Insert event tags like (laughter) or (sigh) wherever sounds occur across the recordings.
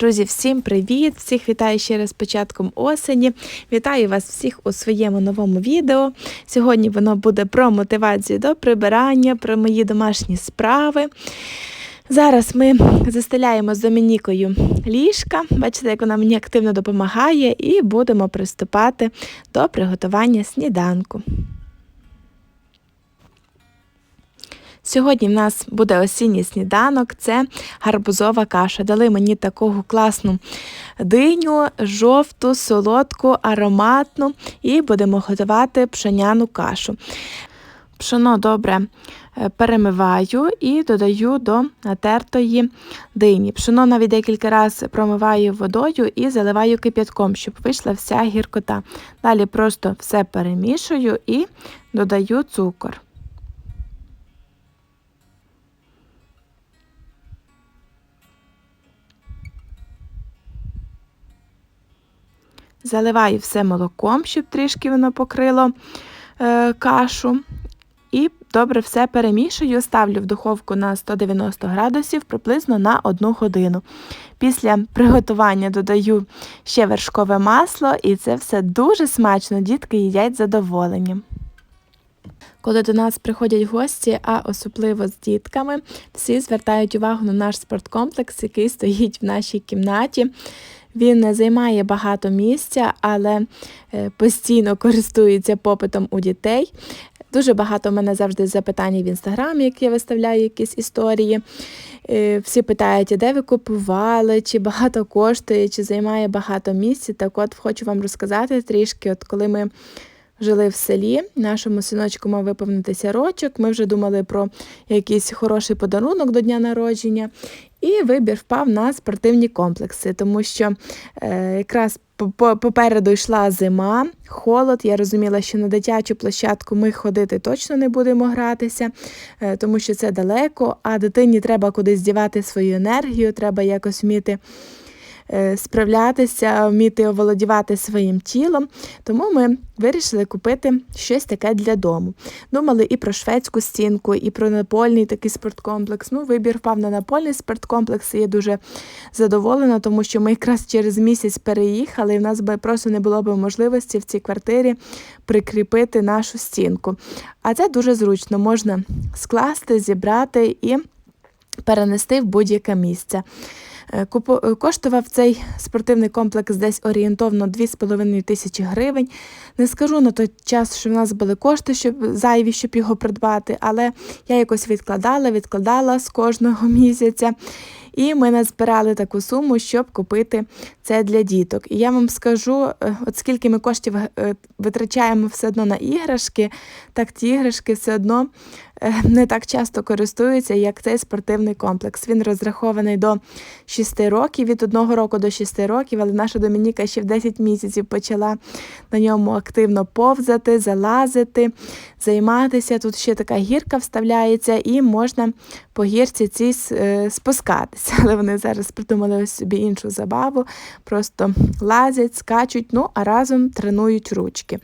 Друзі, всім привіт! Всіх вітаю ще раз початком осені. Вітаю вас всіх у своєму новому відео. Сьогодні воно буде про мотивацію до прибирання, про мої домашні справи. Зараз ми застеляємо з Домінікою ліжка. Бачите, як вона мені активно допомагає, і будемо приступати до приготування сніданку. Сьогодні в нас буде осінній сніданок, це гарбузова каша. Дали мені таку класну диню, жовту, солодку, ароматну, і будемо готувати пшеняну кашу. Пшено добре е, перемиваю і додаю до натертої дині. Пшено навіть декілька разів промиваю водою і заливаю кип'ятком, щоб вийшла вся гіркота. Далі просто все перемішую і додаю цукор. Заливаю все молоком, щоб трішки воно покрило е, кашу. І добре все перемішую, ставлю в духовку на 190 градусів приблизно на 1 годину. Після приготування додаю ще вершкове масло, і це все дуже смачно, дітки їдять з задоволенням. Коли до нас приходять гості, а особливо з дітками, всі звертають увагу на наш спорткомплекс, який стоїть в нашій кімнаті. Він займає багато місця, але е, постійно користується попитом у дітей. Дуже багато в мене завжди запитань в інстаграмі, як я виставляю якісь історії. Е, всі питають, де ви купували, чи багато коштує, чи займає багато місця. Так от хочу вам розказати трішки, от коли ми жили в селі, нашому синочку мав виповнитися рочок. Ми вже думали про якийсь хороший подарунок до дня народження. І вибір впав на спортивні комплекси, тому що е, якраз попереду йшла зима, холод. Я розуміла, що на дитячу площадку ми ходити точно не будемо гратися, е, тому що це далеко, а дитині треба кудись дівати свою енергію, треба якось вміти. Е, справлятися, вміти оволодівати своїм тілом. Тому ми вирішили купити щось таке для дому. Думали і про шведську стінку, і про напольний такий спорткомплекс. Ну, Вибір впав на напольний спорткомплекс, і я дуже задоволена, тому що ми якраз через місяць переїхали, і в нас би просто не було б можливості в цій квартирі прикріпити нашу стінку. А це дуже зручно, можна скласти, зібрати і перенести в будь-яке місце. Е, е, коштував цей спортивний комплекс десь орієнтовно 2,5 тисячі гривень. Не скажу на той час, що в нас були кошти, щоб зайві, щоб його придбати, але я якось відкладала, відкладала з кожного (laughs) місяця. І ми назбирали таку суму, щоб купити це для діток. І я вам скажу, е, от скільки ми коштів витрачаємо все одно на іграшки, так ті іграшки все одно не так часто користуються, як цей спортивний комплекс. Він розрахований до 6 років, від 1 року до 6 років, але наша Домініка ще в 10 місяців почала на ньому активно повзати, залазити, займатися. Тут ще така гірка вставляється, і можна по гірці цій е, спускатися. Але вони зараз придумали собі іншу забаву, просто лазять, скачуть, ну а разом тренують ручки.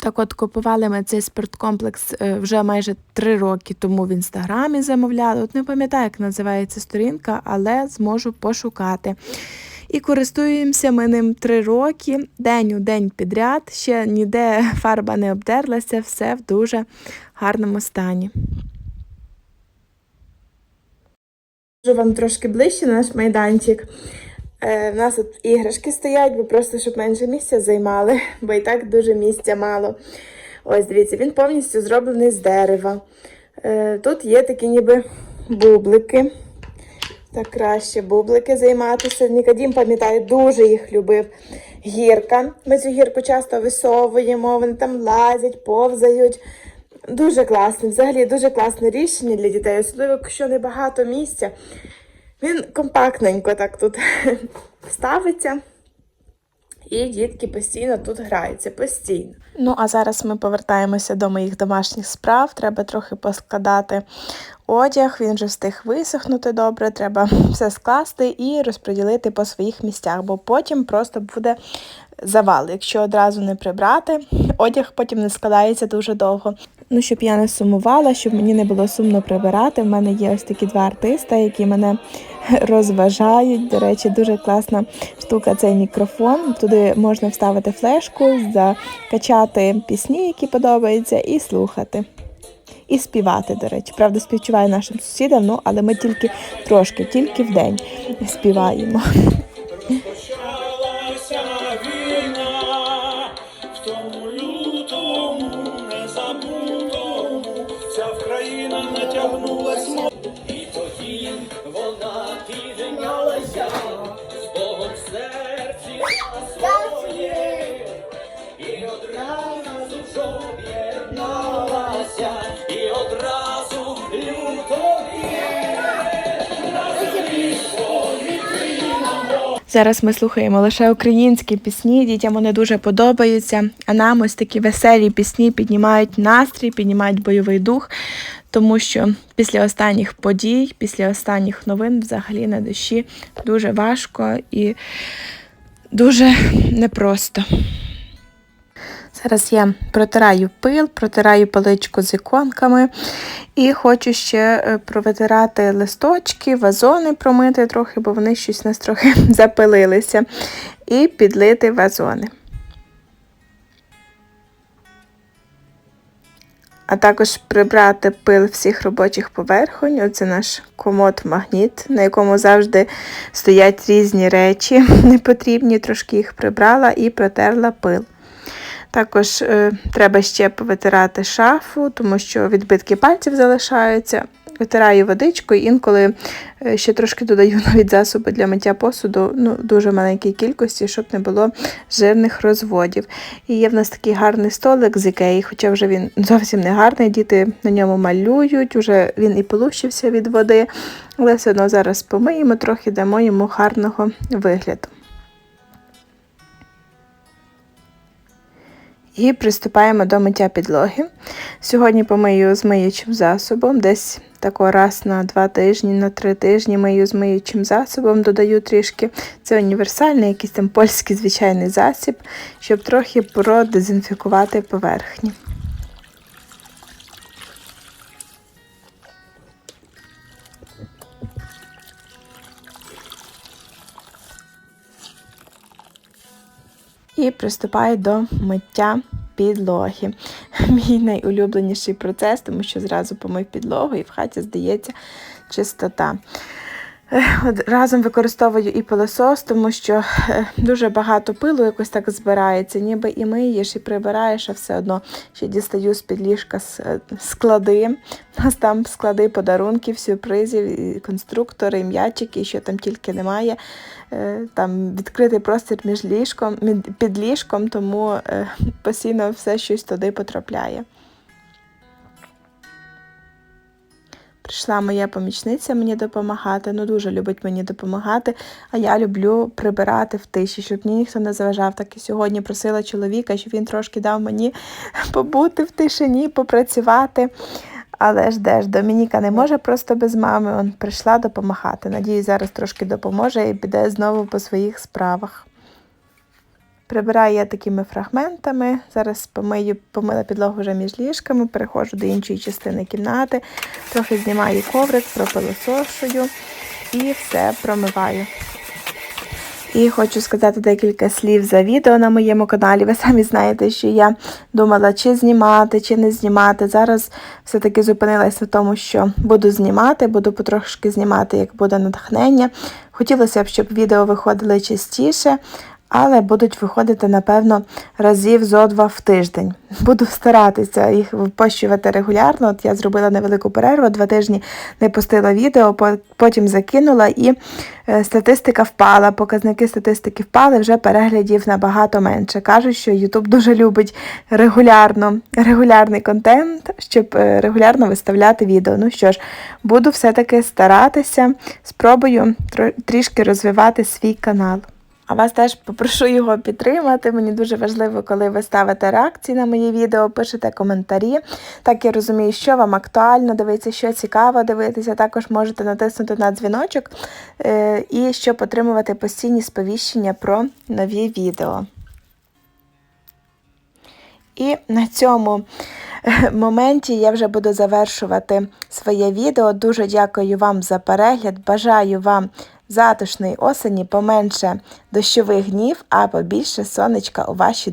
Так от купували ми цей спорткомплекс е, вже майже три роки тому в інстаграмі замовляли. От не пам'ятаю, як називається сторінка, але зможу пошукати. І користуємося ми ним три роки, день у день підряд. Ще ніде (laughs) фарба не обдерлася, все в дуже гарному стані. Вам трошки ближче наш майданчик. Е, У нас тут іграшки стоять, бо просто щоб менше місця займали, (laughs) бо і так дуже місця мало. Ось, дивіться, він повністю зроблений з дерева. Е, Тут є такі ніби бублики. Так краще бублики займатися. Нікодім, пам'ятаю, дуже їх любив. Гірка. Ми цю гірку часто висовуємо, вони там лазять, повзають. Дуже класно. Взагалі дуже класне рішення для дітей, особливо, якщо небагато місця. Він компактненько так тут (laughs) ставиться. І дітки постійно тут граються, постійно. Ну, а зараз ми повертаємося до моїх домашніх справ. Треба трохи поскладати одяг, він вже встиг висохнути добре, треба (laughs) все скласти і розподілити по своїх місцях, бо потім просто буде завал. Якщо одразу не прибрати, одяг потім не складається дуже довго. Ну, щоб я не сумувала, щоб мені не було сумно прибирати. В мене є ось такі два артиста, які мене (laughs) розважають. До речі, дуже класна штука цей мікрофон. Туди можна вставити флешку, закачати пісні, які подобаються, і слухати. І співати, до речі. Правда, співчуваю нашим сусідам, ну, але ми тільки трошки, тільки в день співаємо. (laughs) Зараз ми слухаємо лише українські пісні, дітям вони дуже подобаються. А нам ось такі веселі пісні піднімають настрій, піднімають бойовий дух, тому що після останніх подій, після останніх новин взагалі на душі дуже важко і дуже непросто. Зараз я протираю пил, протираю паличку з іконками і хочу ще е, провитирати листочки, вазони промити трохи, бо вони щось у нас трохи (laughs) запилилися, і підлити вазони. А також прибрати пил всіх робочих поверхонь. Оце наш комод-магніт, на якому завжди стоять різні речі (laughs) непотрібні, трошки їх прибрала і протерла пил. Також е, треба ще повитирати шафу, тому що відбитки пальців залишаються. Витираю водичкою, інколи е, ще трошки додаю (laughs) навіть засоби для миття посуду, ну, дуже маленькій кількості, щоб не було жирних розводів. І є в нас такий гарний столик з ікеї, хоча вже він зовсім не гарний, діти на ньому малюють, вже він і полущився від води, але все одно зараз помиємо трохи, дамо йому гарного вигляду. І приступаємо до миття підлоги. Сьогодні помию з миючим засобом, десь тако раз на два тижні, на три тижні мию з миючим засобом, додаю трішки. Це універсальний, якийсь там польський звичайний засіб, щоб трохи продезінфікувати поверхні. І приступаю до миття підлоги. (laughs) Мій найулюбленіший процес, тому що зразу помив підлогу і в хаті здається чистота. Разом використовую і пилосос, тому що дуже багато пилу якось так збирається, ніби і миєш, і прибираєш, а все одно ще дістаю з під ліжка е, склади. У нас там склади подарунків, сюрпризів, і конструктори, і м'ячики, і що там тільки немає. Е, Там відкритий простір між ліжком, під ліжком, тому е, постійно все щось туди потрапляє. Прийшла моя помічниця мені допомагати. Ну, дуже любить мені допомагати. А я люблю прибирати в тиші, щоб мені ніхто не заважав. Так і сьогодні просила чоловіка, щоб він трошки дав мені (laughs) побути в тишині, попрацювати. Але ж де ж, Домініка не може просто без мами. Он прийшла допомагати. Надіюсь, зараз трошки допоможе і піде знову по своїх справах. Прибираю я такими фрагментами. Зараз помию, помила підлогу вже між ліжками, переходжу до іншої частини кімнати, трохи знімаю коврик, пропилосошую і все промиваю. І хочу сказати декілька слів за відео на моєму каналі. Ви самі знаєте, що я думала, чи знімати, чи не знімати. Зараз все-таки зупинилася на тому, що буду знімати, буду потрошки знімати, як буде натхнення. Хотілося б, щоб відео виходили частіше, але будуть виходити, напевно, разів зо два в тиждень. (laughs) Буду старатися їх випощувати регулярно. От я зробила невелику перерву, два тижні не пустила відео, потім закинула і е, статистика впала, показники статистики впали, вже переглядів набагато менше. Кажуть, що YouTube дуже любить регулярно, регулярний контент, щоб е, регулярно виставляти відео. Ну що ж, буду все-таки старатися, спробую трішки розвивати свій канал. А вас теж попрошу його підтримати. Мені дуже важливо, коли ви ставите реакції на мої відео, пишете коментарі. Так я розумію, що вам актуально дивитися, що цікаво дивитися. Також можете натиснути на дзвіночок е, і щоб отримувати постійні сповіщення про нові відео. І на цьому моменті я вже буду завершувати своє відео. Дуже дякую вам за перегляд. Бажаю вам затишної осені, поменше дощових днів, а побільше сонечка у ваші